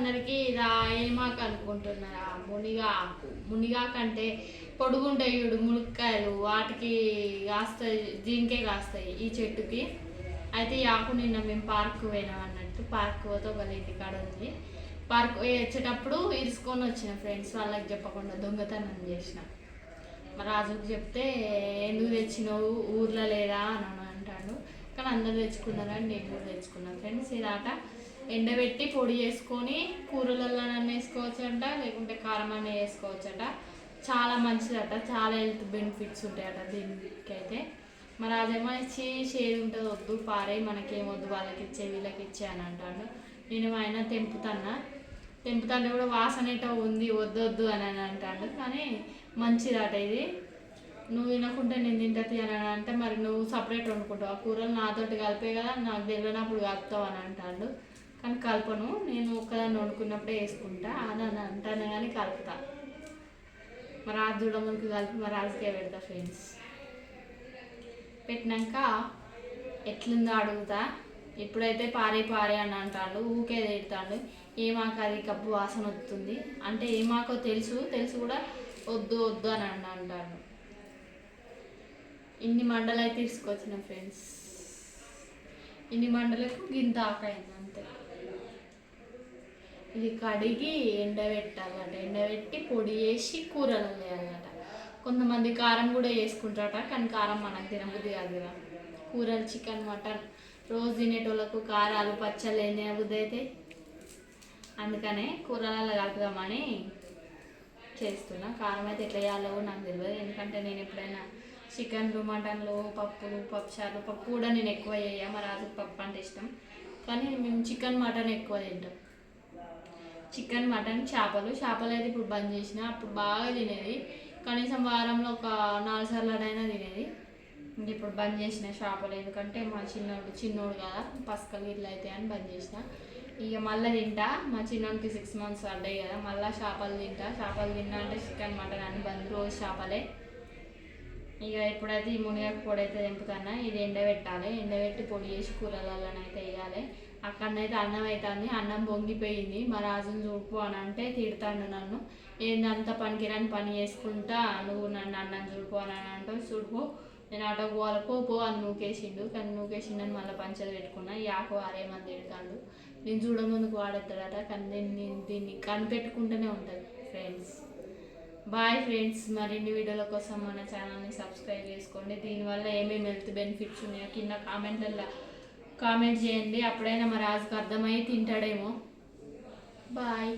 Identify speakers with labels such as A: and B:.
A: అందరికీ ఇది ఏమాకు అనుకుంటున్నారా? మునిగా ఆకు మునిగా కంటే పొడుగుంటాయి చూడు మునక్కాయలు వాటికి కాస్తాయి దీనికే కాస్తాయి ఈ చెట్టుకి. అయితే ఈ ఆకు నిన్న మేము పార్క్ పోయినాం అన్నట్టు. పార్క్ పోతే ఒక లేటి కాడ ఉంది. పార్క్ వచ్చేటప్పుడు ఇరుసుకొని వచ్చిన ఫ్రెండ్స్ వాళ్ళకి చెప్పకుండా దొంగతనం చేసిన. మా రాజుకి చెప్తే ఎందుకు తెచ్చినావు? ఊర్లో లేదా? అని అంటాడు కానీ అందరు తెచ్చుకున్నారని నేను కూడా తెచ్చుకున్నాను ఫ్రెండ్స్ ఇదాట ఎండబెట్టి పొడి చేసుకొని కూరలలో వేసుకోవచ్చట లేకుంటే కారం అన్న వేసుకోవచ్చట. చాలా మంచిదట చాలా హెల్త్ బెనిఫిట్స్ ఉంటాయట దీనికైతే. మరి అదేమో ఇచ్చి చేదు ఉంటుంది వద్దు పారే మనకేం వద్దు వాళ్ళకి ఇచ్చే వీళ్ళకి ఇచ్చే అని అంటాడు. నేను ఆయన తెంపుతాన్నా. తెంపుతాంటే కూడా వాసన ఉంది వద్దు వద్దు అని అని అంటాడు. కానీ మంచిదట ఇది. నువ్వు తినకుంటే నేను తింటది అని అంటే మరి నువ్వు సపరేట్ వండుకుంటావు. ఆ కూరలు నాతోటి కలిపే కదా నాకు తెలియనప్పుడు కలుపుతావు అని అంటాడు. కానీ కలపను. నేను ఒక్కదాన్ని వండుకున్నప్పుడే వేసుకుంటా. అని అని అంటాను కానీ కలుపుతా. మరి రాజు చూడమునికి కలిపి మరి రాజుకే పెడతా ఫ్రెండ్స్ పెట్టినాక ఎట్లుందో అడుగుతా. ఇప్పుడైతే పారే పారే అని అంటాడు ఊకే తిడతాడు. ఏమాకు అది కప్పు వాసన వస్తుంది? అంటే ఏమాకో తెలుసు. తెలుసు కూడా వద్దు వద్దు అని అని అంటాడు. ఇన్ని మండలు అయితే తీసుకొచ్చిన ఫ్రెండ్స్ ఇన్ని మండలకు గింత ఆకైంది అంతే. ఇది కడిగి ఎండబెట్టాలట. ఎండబెట్టి పొడి చేసి కూరలు వేయాలట కొంతమంది కారం కూడా వేసుకుంటారట కానీ కారం మనకు తినబుద్ధి కాదు కదా. కూరలు చికెన్ మటన్ రోజు తినేటోళ్ళకు కారాలు పచ్చళ్ళు ఏం తినబుద్ధి అయితే? అందుకనే కూరలలో కలుపుదామని చేస్తున్నా. కారం అయితే ఎట్లా చేయాలో నాకు తెలియదు. ఎందుకంటే నేను ఎప్పుడైనా చికెన్లు మటన్లు పప్పులు పప్పుచారు పప్పు కూడా నేను ఎక్కువ చేయ. మా రాజుకి పప్పు అంటే ఇష్టం. కానీ మేము చికెన్ మటన్ ఎక్కువ తింటాం. చికెన్ మటన్ చేపలు. చేపలు అయితే ఇప్పుడు బంద్ చేసిన అప్పుడు బాగా తినేది. కనీసం వారంలో ఒక నాలుగు సార్లనైనా తినేది. ఇప్పుడు బంద్ చేసిన చేపలు. ఎందుకంటే మా చిన్నోడు చిన్నోడు కదా పసకలు ఇట్లా అయితే అని బంద్ చేసిన. ఇక మళ్ళీ తింటా. మా చిన్నోడికి సిక్స్ మంత్స్ పడ్డాయి కదా మళ్ళీ చేపలు తింటా. చేపలు తిన్నా అంటే చికెన్ మటన్ అని బంద్. రోజు చేపలే. ఇక ఇప్పుడైతే ఈ మునిగాకు పొడి అయితే తెంపుతానా ఇది ఎండబెట్టాలి. ఎండబెట్టి పొడి చేసి కూరలలోనైతే వేయాలి. అక్కడనైతే అన్నం అవుతుంది అన్నం పొంగిపోయింది. మా రాజుని చూడుకో అని అంటే తిడతాడు నన్ను. ఏందంత పనికిరాని పని చేసుకుంటా నువ్వు నన్ను అన్నం చూడుకో అని అంటే చూడుకో నేను ఆటో పోవాలి పో పో అని నూకేసిండు. కానీ నూకేసిండని మళ్ళీ పంచలు పెట్టుకున్నా. ఈ ఆకు వారేమని తిడతాడు. నేను చూడముందుకు వాడేస్తాడట కానీ దీన్ని దీన్ని కనిపెట్టుకుంటూనే ఉంటుంది ఫ్రెండ్స్. Bye friends. మరిన్ని వీడియోల కోసం మన ఛానల్ని సబ్స్క్రైబ్ చేసుకోండి. దీనివల్ల ఏమేమి హెల్త్ బెనిఫిట్స్ ఉన్నాయో కింద కామెంట్లలో కామెంట్ చేయండి. అప్పుడైనా మా రాజుకు అర్థమై తింటాడేమో. బాయ్.